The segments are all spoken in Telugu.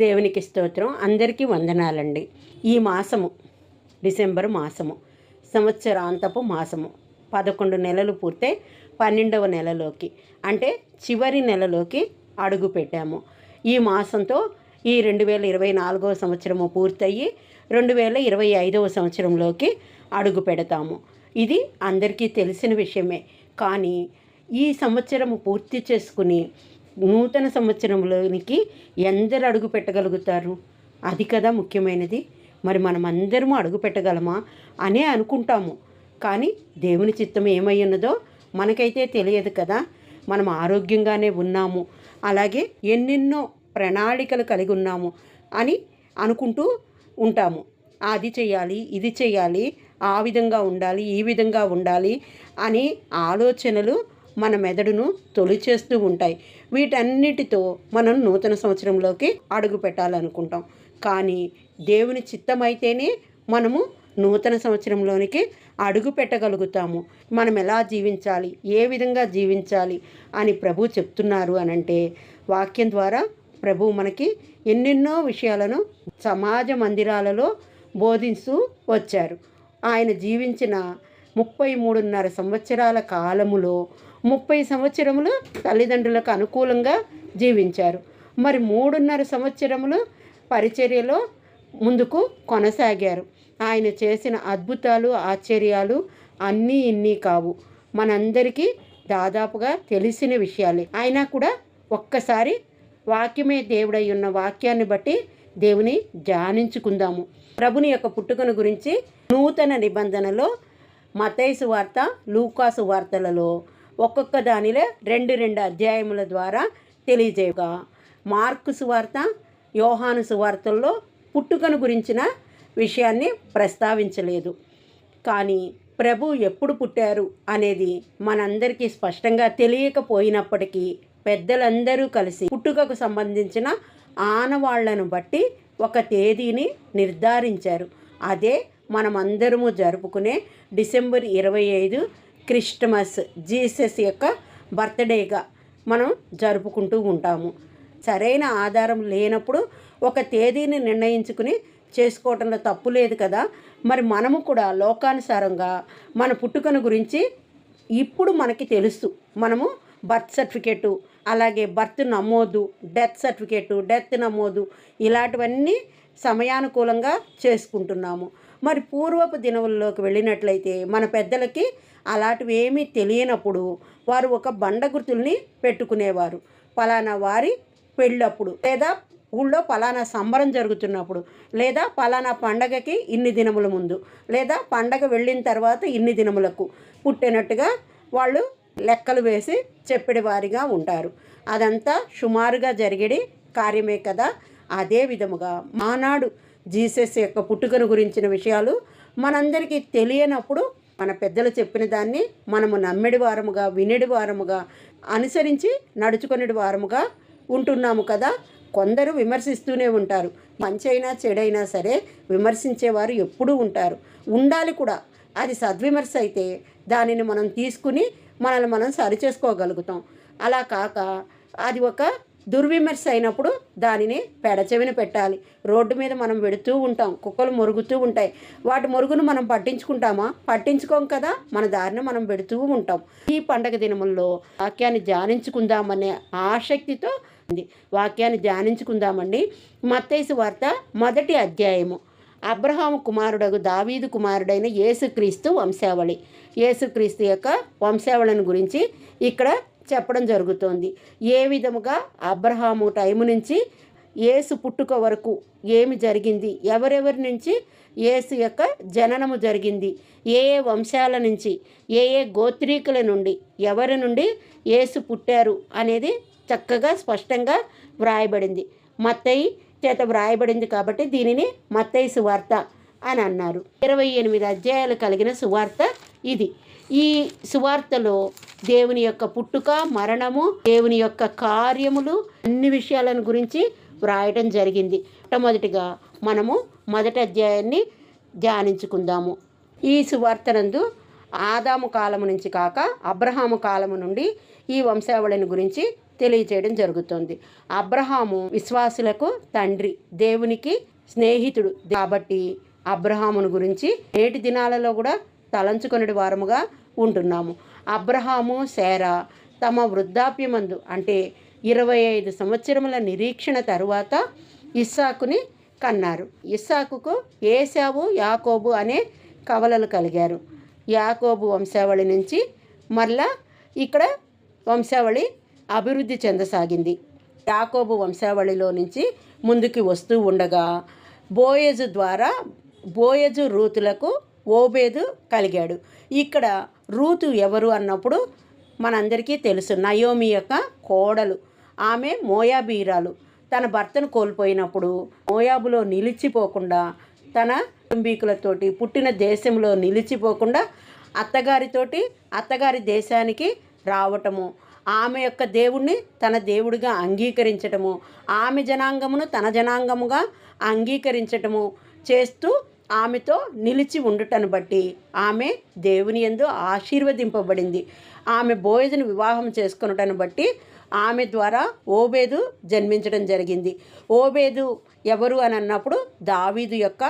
దేవునికి స్తోత్రం. అందరికీ వందనాలండి. ఈ మాసము డిసెంబర్ మాసము సంవత్సరాంతపు మాసము పదకొండు నెలలు పూర్తే పన్నెండవ నెలలోకి అంటే చివరి నెలలోకి అడుగు పెట్టాము. ఈ మాసంతో ఈ రెండు వేల ఇరవై నాలుగవ సంవత్సరము పూర్తయ్యి రెండు వేల ఇరవై ఐదవ సంవత్సరంలోకి అడుగు పెడతాము. ఇది అందరికీ తెలిసిన విషయమే. కానీ ఈ సంవత్సరము పూర్తి చేసుకుని నూతన సంవత్సరంలోనికి ఎందరు అడుగు పెట్టగలుగుతారు? అది కదా ముఖ్యమైనది. మరి మనం అందరము అడుగు పెట్టగలమా? అనే అనుకుంటాము. కానీ దేవుని చిత్తం ఏమై ఉన్నదో మనకైతే తెలియదు కదా. మనం ఆరోగ్యంగానే ఉన్నాము. అలాగే ఎన్నెన్నో ప్రణాళికలు కలిగి ఉన్నాము అని అనుకుంటూ ఉంటాము. అది చేయాలి ఇది చేయాలి ఆ విధంగా ఉండాలి ఈ విధంగా ఉండాలి అని ఆలోచనలు మన మెదడును తొలిచేస్తూ ఉంటాయి. వీటన్నిటితో మనం నూతన సంవత్సరంలోకి అడుగు పెట్టాలనుకుంటాం. కానీ దేవుని చిత్తమైతేనే మనము నూతన సంవత్సరంలోనికి అడుగు పెట్టగలుగుతాము. మనం ఎలా జీవించాలి? ఏ విధంగా జీవించాలి? అని ప్రభు చెప్తున్నారు అనంటే వాక్యం ద్వారా ప్రభు మనకి ఎన్నెన్నో విషయాలను సమాజ మందిరాలలో బోధిస్తూ వచ్చారు. ఆయన జీవించిన ముప్పై మూడున్నర సంవత్సరాల కాలములో ముప్పై సంవత్సరములు తల్లిదండ్రులకు అనుకూలంగా జీవించారు. మరి మూడున్నర సంవత్సరములు పరిచర్యలో ముందుకు కొనసాగారు. ఆయన చేసిన అద్భుతాలు ఆశ్చర్యాలు అన్నీ ఇన్ని కావు. మనందరికీ దాదాపుగా తెలిసిన విషయాలే. అయినా కూడా ఒక్కసారి వాక్యమే దేవుడై ఉన్న వాక్యాన్ని బట్టి దేవుని ధ్యానించుకుందాము. ప్రభుని యొక్క పుట్టుకను గురించి నూతన నిబంధనలో మతైసు వార్త లూకాసు వార్తలలో ఒక్కొక్క దానిలో రెండు రెండు అధ్యాయముల ద్వారా తెలియజేయగా. మార్కు సువార్త యోహాను సువార్తల్లో పుట్టుకను గురించిన విషయాన్ని ప్రస్తావించలేదు. కానీ ప్రభు ఎప్పుడు పుట్టారు అనేది మనందరికీ స్పష్టంగా తెలియకపోయినప్పటికీ పెద్దలందరూ కలిసి పుట్టుకకు సంబంధించిన ఆనవాళ్ళను బట్టి ఒక తేదీని నిర్ధారించారు. అదే మనమందరము జరుపుకునే డిసెంబర్ ఇరవై ఐదు క్రిస్టమస్ జీసస్ యొక్క బర్త్డేగా మనం జరుపుకుంటూ ఉంటాము. సరైన ఆధారం లేనప్పుడు ఒక తేదీని నిర్ణయించుకుని చేసుకోవటంలో తప్పు లేదు కదా. మరి మనము కూడా లోకానుసారంగా మన పుట్టుకను గురించి ఇప్పుడు మనకి తెలుసు. మనము బర్త్ సర్టిఫికేటు అలాగే బర్త్ నమోదు డెత్ సర్టిఫికేటు డెత్ నమోదు ఇలాంటివన్నీ సమయానుకూలంగా చేసుకుంటున్నాము. మరి పూర్వపు దినముల్లోకి వెళ్ళినట్లయితే మన పెద్దలకి అలాంటివి ఏమీ తెలియనప్పుడు వారు ఒక బండ గుర్తుల్ని పెట్టుకునేవారు. పలానా వారి పెళ్ళప్పుడు లేదా ఊళ్ళో పలానా సంబరం జరుగుతున్నప్పుడు లేదా పలానా పండగకి ఇన్ని దినముల ముందు లేదా పండగ వెళ్ళిన తర్వాత ఇన్ని దినములకు పుట్టినట్టుగా వాళ్ళు లెక్కలు వేసి చెప్పిడి వారిగా ఉంటారు. అదంతా సుమారుగా జరిగేది కార్యమే కదా. అదే విధముగా మానాడు జీసస్ యొక్క పుట్టుకను గురించిన విషయాలు మనందరికీ తెలియనప్పుడు మన పెద్దలు చెప్పిన దాన్ని మనము నమ్మెడి వారముగా వినేడి వారముగా అనుసరించి నడుచుకునేడి వారముగా ఉంటున్నాము కదా. కొందరు విమర్శిస్తూనే ఉంటారు. మంచైనా చెడైనా సరే విమర్శించేవారు ఎప్పుడూ ఉంటారు. ఉండాలి కూడా. అది సద్విమర్శ అయితే దానిని మనం తీసుకుని మనల్ని మనం సరిచేసుకోగలుగుతాం. అలా కాక అది ఒక దుర్విమర్శ అయినప్పుడు దానిని పెడచెవిన పెట్టాలి. రోడ్డు మీద మనం వెడుతూ ఉంటాం కుక్కలు మురుగుతూ ఉంటాయి. వాటి మురుగును మనం పట్టించుకుంటామా? పట్టించుకోం కదా మన దారిని మనం పెడుతూ ఉంటాం. ఈ పండగ దినముల్లో వాక్యాన్ని ధ్యానించుకుందామనే ఆసక్తితో ఉంది. వాక్యాన్ని ధ్యానించుకుందామండి. మత్తైసు వార్త మొదటి అధ్యాయము. అబ్రహాము కుమారుడగు దావీదు కుమారుడైన యేసుక్రీస్తు వంశావళి. యేసుక్రీస్తు యొక్క వంశావళిని గురించి ఇక్కడ చెప్పడం జరుగుతోంది. ఏ విధముగా అబ్రహాము టైము నుంచి ఏసు పుట్టుక వరకు ఏమి జరిగింది? ఎవరెవరి నుంచి? ఏసు యొక్క జననము జరిగింది. ఏ ఏ వంశాల నుంచి? ఏ ఏ గోత్రీకుల నుండి? ఎవరి నుండి ఏసు పుట్టారు అనేది చక్కగా స్పష్టంగా వ్రాయబడింది. మత్తయి చేత వ్రాయబడింది కాబట్టి దీనిని మత్తయి సువార్త అని అన్నారు. ఇరవై ఎనిమిది అధ్యాయాలు కలిగిన సువార్త ఇది. ఈ సువార్తలో దేవుని యొక్క పుట్టుక మరణము దేవుని యొక్క కార్యములు అన్ని విషయాలను గురించి వ్రాయటం జరిగింది. మొట్టమొదటిగా మనము మొదటి అధ్యాయాన్ని ధ్యానించుకుందాము. ఈ సువార్తనందు ఆదాము కాలము నుంచి కాక అబ్రహాము కాలము నుండి ఈ వంశావళిని గురించి తెలియచేయడం జరుగుతుంది. అబ్రహాము విశ్వాసులకు తండ్రి దేవునికి స్నేహితుడు. కాబట్టి అబ్రహామును గురించి నేటి దినాలలో కూడా తలంచుకొనడి వారముగా ఉంటున్నాము. అబ్రహాము శారా తమ వృద్ధాప్యమందు అంటే ఇరవై ఐదు సంవత్సరముల నిరీక్షణ తరువాత ఇస్సాకుని కన్నారు. ఇస్సాకుకు ఏసావు యాకోబు అనే కవలలు కలిగారు. యాకోబు వంశావళి నుంచి మరలా ఇక్కడ వంశావళి అభివృద్ధి చెందసాగింది. యాకోబు వంశావళిలో నుంచి ముందుకు వస్తూ ఉండగా బోయజు ద్వారా బోయజు రూతులకు ఓబేదు కలిగాడు. ఇక్కడ రూతు ఎవరు అన్నప్పుడు మనందరికీ తెలుసు. నయోమి యొక్క కోడలు. ఆమె మోయాబీరాలు. తన భర్తను కోల్పోయినప్పుడు మోయాబులో నిలిచిపోకుండా తన కుటుంబీకులతోటి పుట్టిన దేశంలో నిలిచిపోకుండా అత్తగారితోటి అత్తగారి దేశానికి రావటము. ఆమె యొక్క దేవుణ్ణి తన దేవుడిగా అంగీకరించటము. ఆమె జనాంగమును తన జనాంగముగా అంగీకరించటము చేస్తూ ఆమెతో నిలిచి ఉండుటను బట్టి ఆమె దేవుని ఎందు ఆశీర్వదింపబడింది. ఆమె బోయజును వివాహం చేసుకున్నటను బట్టి ఆమె ద్వారా ఓబేదు జన్మించడం జరిగింది. ఓబేదు ఎవరు అని అన్నప్పుడు దావీదు యొక్క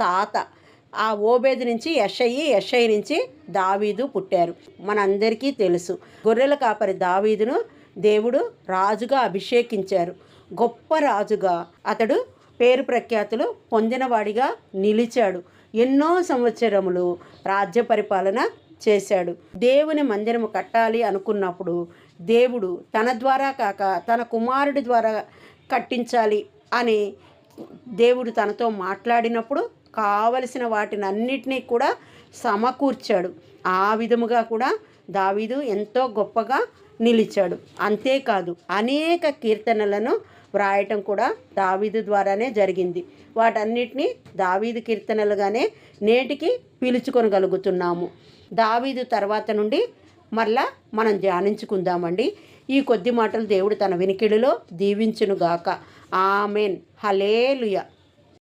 తాత. ఆ ఓబేదు నుంచి యషయి యషయి నుంచి దావీదు పుట్టారు. మనందరికీ తెలుసు గొర్రెల కాపరి దావీదును దేవుడు రాజుగా అభిషేకించారు. గొప్ప రాజుగా అతడు పేరు ప్రఖ్యాతులు పొందినవాడిగా నిలిచాడు. ఎన్నో సంవత్సరములు రాజ్య పరిపాలన చేశాడు. దేవుని మందిరము కట్టాలి అనుకున్నప్పుడు దేవుడు తన ద్వారా కాక తన కుమారుడి ద్వారా కట్టించాలి అని దేవుడు తనతో మాట్లాడినప్పుడు కావలసిన వాటిని అన్నిటినీ కూడా సమకూర్చాడు. ఆ విధముగా కూడా దావీదు ఎంతో గొప్పగా నిలిచాడు. అంతేకాదు అనేక కీర్తనలను వ్రాయటం కూడా దావీదు ద్వారానే జరిగింది. వాటన్నిటినీ దావీదు కీర్తనలుగానే నేటికి పిలుచుకొనగలుగుతున్నాము. దావీదు తర్వాత నుండి మరలా మనం ధ్యానించుకుందామండి. ఈ కొద్ది మాటలు దేవుడు తన వినికిడిలో దీవించునుగాక. ఆమెన్. హలేలుయ